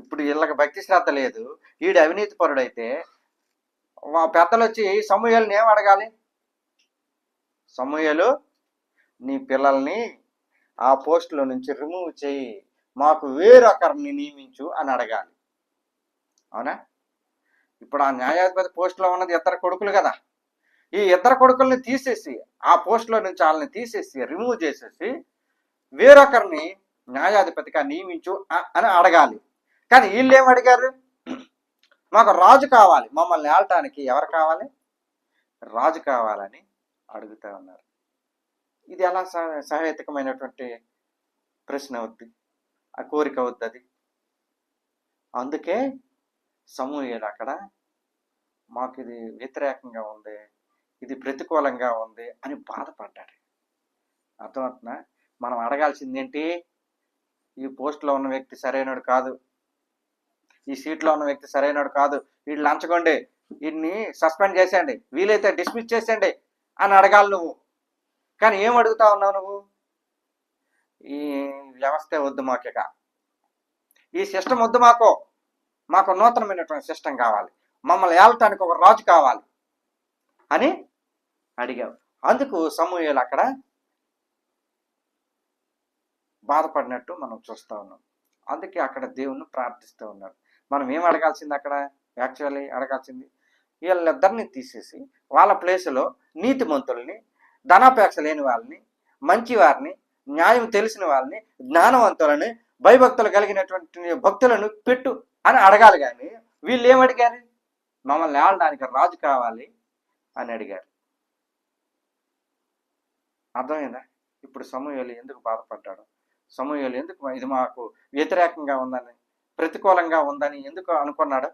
ఇప్పుడు వీళ్ళకి భక్తి శ్రద్ధ లేదు. వీడు అవినీతి పరుడైతే పెద్దలు వచ్చి సమూహల్ని ఏం అడగాలి? సమూహలు నీ పిల్లల్ని ఆ పోస్టులో నుంచి రిమూవ్ చేయి. మాకు వేరొకరిని నియమించు అని అడగాలి. అవునా? ఇప్పుడు ఆ న్యాయాధిపతి పోస్టులో ఉన్నది ఇద్దరు కొడుకులు కదా. ఈ ఇద్దరు కొడుకుల్ని తీసేసి ఆ పోస్టులో నుంచి వాళ్ళని తీసేసి రిమూవ్ చేసేసి వేరొకరిని న్యాయాధిపతిగా నియమించు అని అడగాలి. కానీ వీళ్ళు ఏం అడిగారు? మాకు రాజు కావాలి. మమ్మల్ని ఆడటానికి ఎవరు కావాలి? రాజు కావాలని అడుగుతా ఉన్నారు. ఇది ఎలా సహ- సహేతుకమైనటువంటి ప్రశ్న అవుద్ది? ఆ కోరిక అవుద్ది అది. అందుకే సమూహలు అక్కడ మాకు ఇది వ్యతిరేకంగా ఉంది ఇది ప్రతికూలంగా ఉంది అని బాధపడ్డాడు అర్థమవుతుందా? మనం అడగాల్సింది ఏంటి? ఈ పోస్ట్లో ఉన్న వ్యక్తి సరైనడు కాదు. ఈ సీట్లో ఉన్న వ్యక్తి సరైనడు కాదు. వీళ్ళు లంచగొండి. వీడిని సస్పెండ్ చేసేయండి. వీలైతే డిస్మిస్ చేసేయండి అని అడగాలి నువ్వు. కానీ ఏం అడుగుతా ఉన్నావు నువ్వు? ఈ వ్యవస్థే వద్దు మాకిక ఈ సిస్టమ్ వద్దు మాకు. మాకు నూతనమైనటువంటి సిస్టమ్ కావాలి. మమ్మల్ని ఏలటానికి ఒక రాజు కావాలి అని అడిగావు. అందుకు సమూహలు అక్కడ బాధపడినట్టు మనం చూస్తూ ఉన్నాం. అందుకే అక్కడ దేవుణ్ణి ప్రార్థిస్తూ ఉన్నాడు. మనం ఏం అడగాల్సింది అక్కడ? యాక్చువల్లీ అడగాల్సింది. వీళ్ళిద్దరిని తీసేసి వాళ్ళ ప్లేసులో నీతిమంతుల్ని ధనాపేక్ష లేని వాళ్ళని మంచి వారిని న్యాయం తెలిసిన వాళ్ళని జ్ఞానవంతులని భయభక్తులు కలిగినటువంటి భక్తులను పెట్టు అని అడగాలి కానీ వీళ్ళు ఏం అడిగారు? మమ్మల్ని ఆడడానికి రాజు కావాలి అని అడిగారు. అర్థమైందా? ఇప్పుడు సమూహలు ఎందుకు బాధపడ్డాడు? సమూహలు ఎందుకు ఇది మాకు వ్యతిరేకంగా ఉందని ప్రతికూలంగా ఉందని ఎందుకు అనుకున్నాడు?